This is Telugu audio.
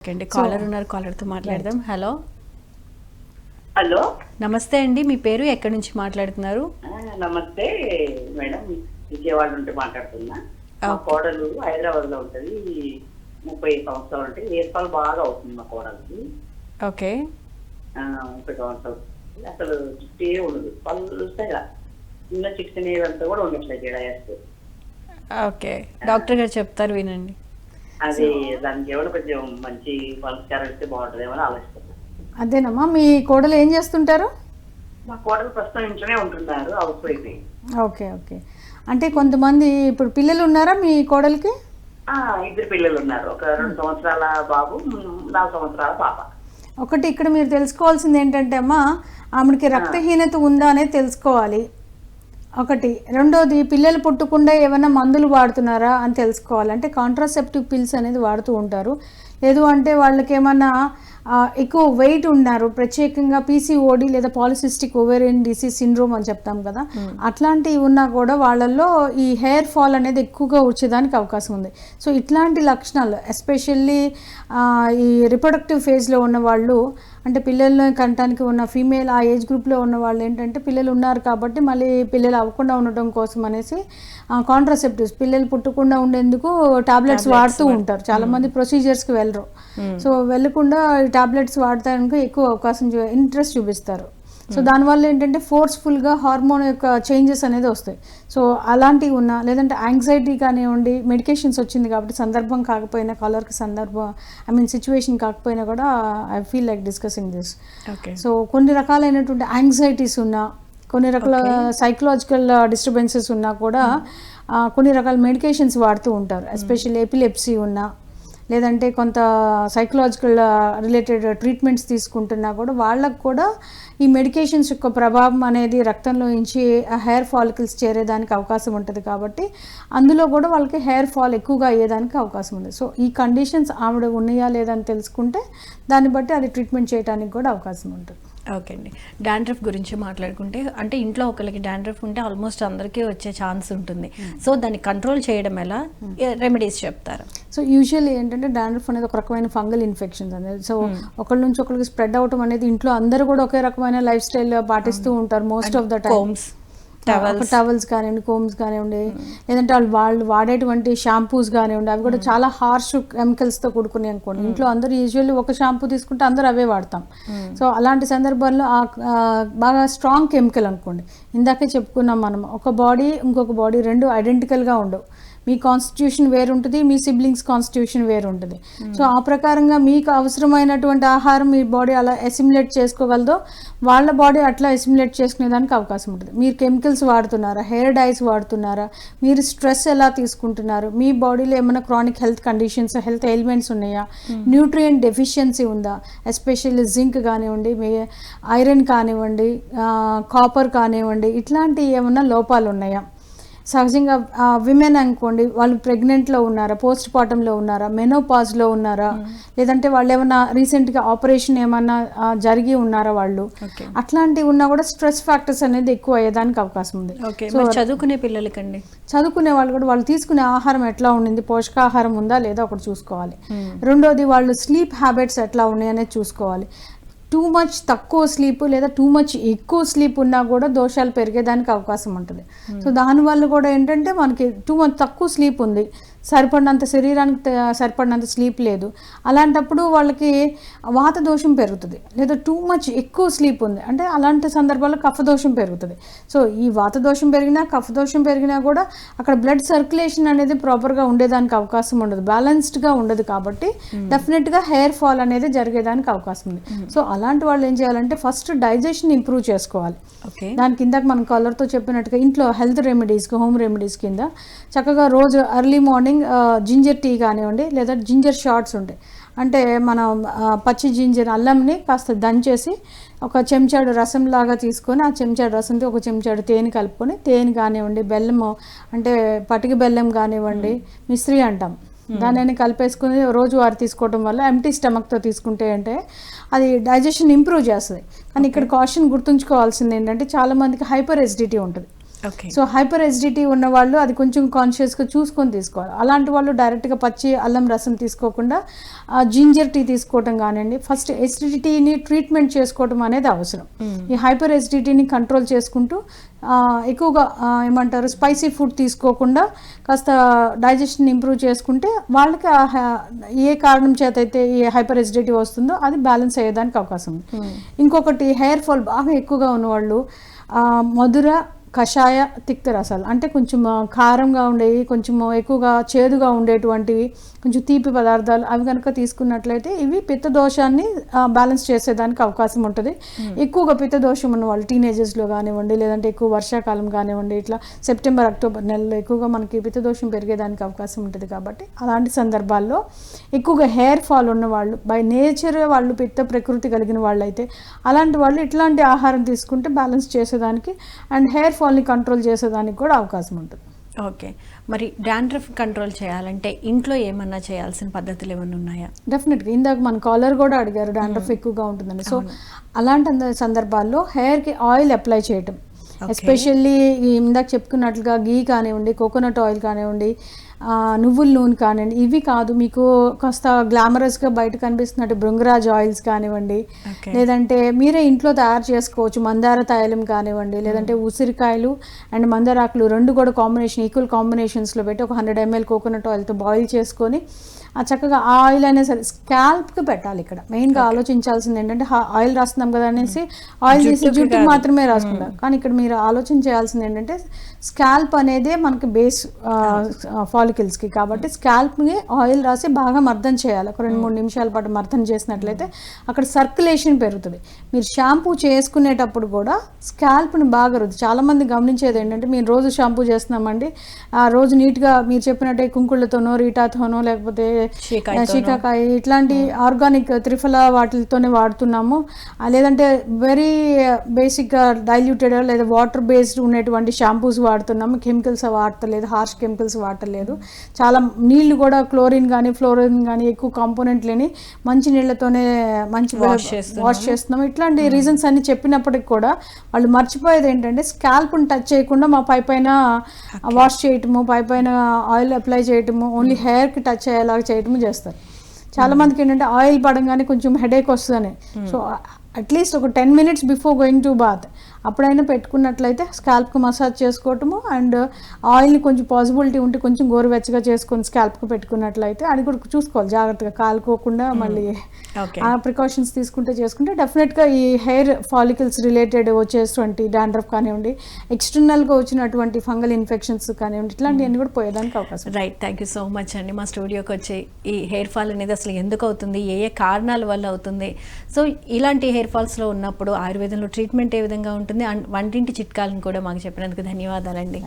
ఓకే అండి కాలర్ ఉన్నారు కాలర్తో మాట్లాడదాం. Hello hello. నమస్తే అండి మీ పేరు ఎక్కడి నుంచి మాట్లాడుతున్నారు? నమస్తే మేడం. విజయవాడ నుండి మాట్లాడుతున్నా. మా. కోడలు హైదరాబాద్లో ఉంటది. ముప్పై సంవత్సరాలు ఉంటాయి ఏర్పాలు బాగా అవుతుంది మా కోడలికి. ఓకే. ఆ, ముప్పై సంవత్సరాలు. అసలు చుట్టే ఉండదు. కదా చిన్న చికెన్ ఏదంతా కూడా ఉండట్లేదు ఓకే. డాక్టర్ గారు చెప్తారు వినండి. అది దానికి ఏమైనా కొంచెం మంచి ఇస్తే బాగుంటుందేమో ఆలోచిస్తున్నాను. అదేనమ్మా మీ కోడలు ఏం చేస్తుంటారు? మా కోడలు ప్రస్తుతం ఇంట్లోనే ఉంటున్నారు హౌస్ వైఫ్. Okay okay. అంటే కొంతమంది ఇప్పుడు పిల్లలు ఉన్నారా మీ కోడలికి? ఇద్దరు పిల్లలు ఉన్నారు ఒక రెండు సంవత్సరాల బాబు నాలుగు సంవత్సరాల పాప. ఒకటి ఇక్కడ మీరు తెలుసుకోవాల్సింది ఏంటంటే అమ్మా ఆమెకి రక్తహీనత ఉందా అనేది తెలుసుకోవాలి. ఒకటి. రెండోది పిల్లలు పుట్టకుండా ఏమైనా మందులు వాడుతున్నారా అని తెలుసుకోవాలి. అంటే కాంట్రాసెప్టివ్ పిల్స్ అనేది వాడుతూ ఉంటారు. లేదు అంటే వాళ్ళకి ఏమన్నా ఎక్కువ వెయిట్ ఉన్నారు. ప్రత్యేకంగా పీసీఓడి లేదా పాలిసిస్టిక్ ఓవేరియన్ డిసీజ్ సిండ్రోమ్ అని చెప్తాం కదా. అట్లాంటివి ఉన్నా కూడా వాళ్ళల్లో ఈ హెయిర్ ఫాల్ అనేది ఎక్కువగా వచ్చేదానికి అవకాశం ఉంది. సో ఇట్లాంటి లక్షణాలు ఎస్పెషల్లీ ఈ రిప్రొడక్టివ్ ఫేజ్లో ఉన్న వాళ్ళు అంటే పిల్లల్ని కంటానికి ఉన్న ఫీమేల్ ఆ ఏజ్ గ్రూప్లో ఉన్న వాళ్ళు ఏంటంటే పిల్లలు ఉన్నారు కాబట్టి మళ్ళీ పిల్లలు అవ్వకుండా ఉండటం కోసం అనేసి కాంట్రాసెప్టివ్స్ పిల్లలు పుట్టకుండా ఉండేందుకు టాబ్లెట్స్ వాడుతూ ఉంటారు. చాలా మంది ప్రొసీజర్స్కి వెళ్ళరు. సో వెళ్ళకుండా టాబ్లెట్స్ వాడటానికి ఎక్కువ అవకాశం ఇంట్రెస్ట్ చూపిస్తారు. సో దానివల్ల ఏంటంటే ఫోర్స్ఫుల్గా హార్మోన్ యొక్క చేంజెస్ అనేది వస్తాయి. సో అలాంటివి ఉన్నా లేదంటే యాంగ్జైటీ కానివ్వండి మెడికేషన్స్ వచ్చింది కాబట్టి సందర్భం కాకపోయినా కలర్కి సందర్భం ఐ మీన్ సిచ్యువేషన్ కాకపోయినా కూడా I feel like discussing this. So కొన్ని రకాలైనటువంటి యాంగ్జైటీస్ ఉన్నా కొన్ని రకాల సైకలాజికల్ డిస్టర్బెన్సెస్ ఉన్నా కూడా ఆ, కొన్ని రకాల మెడికేషన్స్ వాడుతూ ఉంటారు. ఎస్పెషల్లీ ఎపిలెప్సీ ఉన్నా లేదంటే కొంత సైకలాజికల్ రిలేటెడ్ ట్రీట్మెంట్స్ తీసుకుంటున్నా కూడా వాళ్ళకు కూడా ఈ మెడికేషన్స్ యొక్క ప్రభావం అనేది రక్తంలో నుంచి హెయిర్ ఫాలికల్స్ చేరేదానికి అవకాశం ఉంటుంది కాబట్టి అందులో కూడా వాళ్ళకి హెయిర్ ఫాల్ ఎక్కువగా అయ్యేదానికి అవకాశం ఉంది. సో ఈ కండిషన్స్ ఆవిడ ఉన్నాయా లేదా అని తెలుసుకుంటే దాన్ని బట్టి అది ట్రీట్మెంట్ చేయడానికి కూడా అవకాశం ఉంటుంది. ఓకే అండి. డాండ్రఫ్ గురించి మాట్లాడుకుంటే అంటే ఇంట్లో ఒకరికి డాండ్రఫ్ ఉంటే ఆల్మోస్ట్ అందరికీ వచ్చే ఛాన్స్ ఉంటుంది. సో దాన్ని కంట్రోల్ చేయడం ఎలా? రెమెడీస్ చెప్తారు? సో యూజువల్లీ ఏంటంటే డాండ్రఫ్ అనేది ఒక రకమైన ఫంగల్ ఇన్ఫెక్షన్స్ అనేది సో ఒకళ్ళ నుంచి ఒకరికి స్ప్రెడ్ అవటం అనేది ఇంట్లో అందరూ కూడా ఒకే రకమైన లైఫ్ స్టైల్ పాటిస్తూ ఉంటారు most of the time combs towels కానివ్వండి కోమ్స్ కానివ్వండి లేదంటే వాళ్ళు వాళ్ళు వాడేటువంటి షాంపూస్ కానివ్వండి అవి కూడా చాలా హార్ష్ కెమికల్స్తో కూడుకున్నాయి అనుకోండి. ఇంట్లో అందరూ యూజువల్లీ ఒక షాంపూ తీసుకుంటే అందరూ అవే వాడతాం. సో అలాంటి సందర్భాల్లో బాగా స్ట్రాంగ్ కెమికల్ అనుకోండి. ఇందాకే చెప్పుకున్నాం మనం ఒక బాడీ ఇంకొక బాడీ రెండు ఐడెంటికల్గా ఉండవు. మీ కాన్స్టిట్యూషన్ వేరు ఉంటుంది మీ సిబ్లింగ్స్ కాన్స్టిట్యూషన్ వేరు ఉంటుంది సో ఆ ప్రకారంగా మీకు అవసరమైనటువంటి ఆహారం మీ బాడీ అలా ఎసిమ్యులేట్ చేసుకోగలదో వాళ్ళ బాడీ అట్లా ఎసిమ్యులేట్ చేసుకునేదానికి అవకాశం ఉంటుంది. మీరు కెమికల్స్ వాడుతున్నారా? హెయిర్ డైస్ వాడుతున్నారా? మీరు స్ట్రెస్ ఎలా తీసుకుంటున్నారు? మీ బాడీలో ఏమైనా chronic health conditions health elements ఉన్నాయా? న్యూట్రియంట్ డెఫిషియన్సీ ఉందా? ఎస్పెషల్లీ జింక్ కానివ్వండి మీ ఐరన్ కానివ్వండి కాపర్ కానివ్వండి ఇట్లాంటి ఏమైనా లోపాలు ఉన్నాయా? సహజంగా విమెన్ అనుకోండి వాళ్ళు ప్రెగ్నెంట్లో ఉన్నారా పోస్ట్ పార్టంలో ఉన్నారా మెనోపాజ్లో ఉన్నారా లేదంటే వాళ్ళు ఏమన్నా రీసెంట్గా ఆపరేషన్ ఏమన్నా జరిగి ఉన్నారా వాళ్ళు? అట్లాంటివి ఉన్నా కూడా స్ట్రెస్ ఫ్యాక్టర్స్ అనేది ఎక్కువ అయ్యేదానికి అవకాశం ఉంది. ఓకే మరి చదువుకునే పిల్లలకండి? చదువుకునే వాళ్ళు కూడా వాళ్ళు తీసుకునే ఆహారం ఎట్లా ఉండింది పోషకాహారం ఉందా లేదా ఒకటి చూసుకోవాలి. రెండోది వాళ్ళు స్లీప్ హ్యాబిట్స్ ఎట్లా ఉన్నాయి అనేది చూసుకోవాలి. టూ మచ్ తక్కువ స్లీప్ లేదా టూ మచ్ ఎక్కువ స్లీప్ ఉన్నా కూడా దోషాలు పెరిగేదానికి అవకాశం ఉంటుంది. సో దానివల్ల కూడా ఏంటంటే మనకి టూ మచ్ తక్కువ స్లీప్ ఉంది. సరిపడినంత శరీరానికి సరిపడినంత స్లీప్ లేదు. అలాంటప్పుడు వాళ్ళకి వాత దోషం పెరుగుతుంది. లేదా టూ మచ్ ఎక్కువ స్లీప్ ఉంది. అంటే అలాంటి సందర్భాల్లో కఫ దోషం పెరుగుతుంది. సో ఈ వాత దోషం పెరిగినా కఫ దోషం పెరిగినా కూడా అక్కడ బ్లడ్ సర్క్యులేషన్ అనేది ప్రాపర్గా ఉండేదానికి అవకాశం ఉండదు. బ్యాలెన్స్డ్గా ఉండదు కాబట్టి డెఫినెట్గా హెయిర్ ఫాల్ అనేది జరిగేదానికి అవకాశం ఉంది. సో అలాంటి వాళ్ళు ఏం చేయాలంటే ఫస్ట్ డైజెషన్ ఇంప్రూవ్ చేసుకోవాలి. ఓకే. దాని కింద మనం కలర్తో చెప్పినట్టుగా ఇంట్లో హెల్త్ రెమెడీస్ హోమ్ రెమెడీస్ కింద చక్కగా రోజు ఎర్లీ మార్నింగ్ జింజర్ టీ కానివ్వండి లేదా జింజర్ షార్ట్స్ ఉంటాయి. అంటే మనం పచ్చి జింజర్ అల్లంని కాస్త దంచేసి ఒక చెంచాడు రసం లాగా తీసుకొని ఆ చెంచాడు రసంతో ఒక చెంచాడు తేనె కలుపుకొని తేనె కానివ్వండి బెల్లము అంటే పటిక బెల్లం కానివ్వండి మిశ్రీ అంటాం. దానిని కలిపేసుకుని రోజు వారు తీసుకోవడం వల్ల ఎంటీ స్టమక్తో తీసుకుంటే అంటే అది డైజెషన్ ఇంప్రూవ్ చేస్తుంది. కానీ ఇక్కడ కాషన్ గుర్తుంచుకోవాల్సింది ఏంటంటే చాలా మందికి హైపర్ ఎసిడిటీ ఉంటుంది. సో హైపర్ ఎసిడిటీ ఉన్న వాళ్ళు అది కొంచెం కాన్షియస్గా చూసుకొని తీసుకోవాలి. అలాంటి వాళ్ళు డైరెక్ట్గా పచ్చి అల్లం రసం తీసుకోకుండా జింజర్ టీ తీసుకోవటం కానివ్వండి ఫస్ట్ ఎసిడిటీని ట్రీట్మెంట్ చేసుకోవటం అనేది అవసరం. ఈ హైపర్ ఎసిడిటీని కంట్రోల్ చేసుకుంటూ ఎక్కువగా ఏమంటారు స్పైసీ ఫుడ్ తీసుకోకుండా కాస్త డైజెషన్ ఇంప్రూవ్ చేసుకుంటే వాళ్ళకి ఏ కారణం చేత అయితే ఈ హైపర్ ఎసిడిటీ వస్తుందో అది బ్యాలెన్స్ అయ్యేదానికి అవకాశం ఉంది. ఇంకొకటి హెయిర్ ఫాల్ బాగా ఎక్కువగా ఉన్నవాళ్ళు మధుర కషాయ తిక్త రసాలు. అంటే కొంచెం కారంగా ఉండేవి కొంచెం ఎక్కువగా చేదుగా ఉండేటువంటివి కొంచెం తీపి పదార్థాలు అవి కనుక తీసుకున్నట్లయితే ఇవి పిత్త దోషాన్ని బ్యాలెన్స్ చేసేదానికి అవకాశం ఉంటుంది. ఎక్కువగా పిత్త దోషం ఉన్న వాళ్ళు టీనేజర్స్లో కానివ్వండి లేదంటే ఎక్కువ వర్షాకాలం కానివ్వండి ఇట్లా సెప్టెంబర్ అక్టోబర్ నెలలో ఎక్కువగా మనకి పిత్త దోషం పెరిగేదానికి అవకాశం ఉంటుంది కాబట్టి అలాంటి సందర్భాల్లో ఎక్కువగా హెయిర్ ఫాల్ ఉన్న వాళ్ళు బై నేచర్ వాళ్ళు పిత్త ప్రకృతి కలిగిన వాళ్ళు అయితే అలాంటి వాళ్ళు ఇట్లాంటి ఆహారం తీసుకుంటే బ్యాలెన్స్ చేసేదానికి అండ్ హెయిర్ ఫాల్ని కంట్రోల్ చేసేదానికి కూడా అవకాశం ఉంటుంది. ఓకే. మరి డాండ్రఫ్ కంట్రోల్ చేయాలంటే ఇంట్లో ఏమన్నా చేయాల్సిన పద్ధతులు ఏమైనా ఉన్నాయా? డెఫినెట్గా. ఇందాక మన కాలర్ కూడా అడిగారు డాండ్రఫ్ ఎక్కువగా ఉంటుందని. సో అలాంటి సందర్భాల్లో హెయిర్కి ఆయిల్ అప్లై చేయటం. ఎస్పెషల్లీ ఇందాక చెప్పుకున్నట్లుగా గీ కానివ్వండి కోకోనట్ ఆయిల్ కానివ్వండి నువ్వుల నూనె కానివ్వండి ఇవి కాదు మీకు కాస్త గ్లామరస్గా బయట కనిపిస్తున్నట్టు బృంగరాజ్ ఆయిల్స్ కానివ్వండి. లేదంటే మీరే ఇంట్లో తయారు చేసుకోవచ్చు మందార తైలం కానివ్వండి లేదంటే ఉసిరికాయలు అండ్ మందారాకులు రెండు కూడా కాంబినేషన్ ఈక్వల్ కాంబినేషన్స్లో పెట్టి ఒక హండ్రెడ్ ఎంఎల్ కోకోనట్ ఆయిల్తో బాయిల్ చేసుకొని ఆ చక్కగా ఆ ఆయిల్ అయినా సరే స్కాల్ప్కి పెట్టాలి ఇక్కడ. మెయిన్గా ఆలోచించాల్సింది ఏంటంటే ఆయిల్ రాస్తున్నాం కదా అనేసి ఆయిల్ తీసి జుట్టుకి కాదు. మాత్రమే రాసుకుంటాం కానీ ఇక్కడ మీరు ఆలోచన చేయాల్సింది ఏంటంటే స్కాల్ప్ అనేదే మనకి బేస్ ఫాలికల్స్కి. కాబట్టి స్కాల్ప్ని ఆయిల్ రాసి బాగా మర్దన చేయాలి. ఒక రెండు మూడు నిమిషాల పాటు మర్దన చేసినట్లయితే అక్కడ సర్క్యులేషన్ పెరుగుతుంది. మీరు షాంపూ చేసుకునేటప్పుడు కూడా స్కాల్ప్ని బాగా రుద్దు చాలామంది గమనించేది ఏంటంటే మేము రోజు షాంపూ చేస్తున్నామండి. ఆ రోజు నీట్గా మీరు చెప్పినట్టే కుంకుళ్ళతోనో రీటాతోనో లేకపోతే షీకాకాయ ఇట్లాంటి ఆర్గానిక్ త్రిఫల వాటితోనే వాడుతున్నాము. లేదంటే వెరీ బేసిక్గా డైల్యూటెడ్ లేదా వాటర్ బేస్డ్ ఉన్నటువంటి షాంపూస్ వాడుతున్నాము. కెమికల్స్ వాడతలేదు హార్ష్ కెమికల్స్ వాడతలేదు. చాలా నీళ్ళు కూడా క్లోరిన్ కానీ ఫ్లోరిన్ కానీ ఎక్కువ కాంపోనెంట్ లేని మంచి నీళ్ళతోనే మంచి. వాష్ చేస్తున్నాం ఇట్లాంటి రీజన్స్ అన్ని చెప్పినప్పటికి కూడా వాళ్ళు మర్చిపోయేది ఏంటంటే స్కాల్ప్ని టచ్ చేయకుండా మా పై పైన వాష్ చేయటము పై పైన ఆయిల్ అప్లై చేయటము ఓన్లీ హెయిర్కి టచ్ అయ్యేలాగా చేయటము చేస్తారు. చాలా మందికి ఏంటంటే ఆయిల్ పడంగానే కొంచెం హెడేక్ వస్తుందని. సో అట్లీస్ట్ ఒక ten minutes before going to bath అప్పుడైనా పెట్టుకున్నట్లయితే స్కాల్ప్కి మసాజ్ చేసుకోవటము అండ్ ఆయిల్ని కొంచెం పాసిబిలిటీ ఉంటే కొంచెం గోరువెచ్చగా చేసుకొని స్కాల్ప్కి పెట్టుకున్నట్లయితే అది కూడా చూసుకోవాలి. జాగ్రత్తగా కాలుకోకుండా మళ్ళీ ఓకే ఆ ప్రికాషన్స్ తీసుకుంటే చేసుకుంటే డెఫినెట్గా ఈ హెయిర్ ఫాలికల్స్ రిలేటెడ్ వచ్చేటువంటి డాండ్రఫ్ కానివ్వండి ఎక్స్టర్నల్గా వచ్చినటువంటి ఫంగల్ ఇన్ఫెక్షన్స్ కానివ్వండి ఇట్లాంటివన్నీ కూడా పోయేదానికి అవకాశం. Right thank you so much అండి. మా స్టూడియోకి వచ్చి ఈ హెయిర్ ఫాల్ అనేది అసలు ఎందుకు అవుతుంది? ఏ ఏ కారణాల వల్ల అవుతుంది? సో ఇలాంటి హెయిర్ ఫాల్స్లో ఉన్నప్పుడు ఆయుర్వేదంలో ట్రీట్మెంట్ ఏ విధంగా ఉంటుంది. అండ్ వంటింటి చిట్కాలను కూడా మాకు చెప్పినందుకు ధన్యవాదాలండి.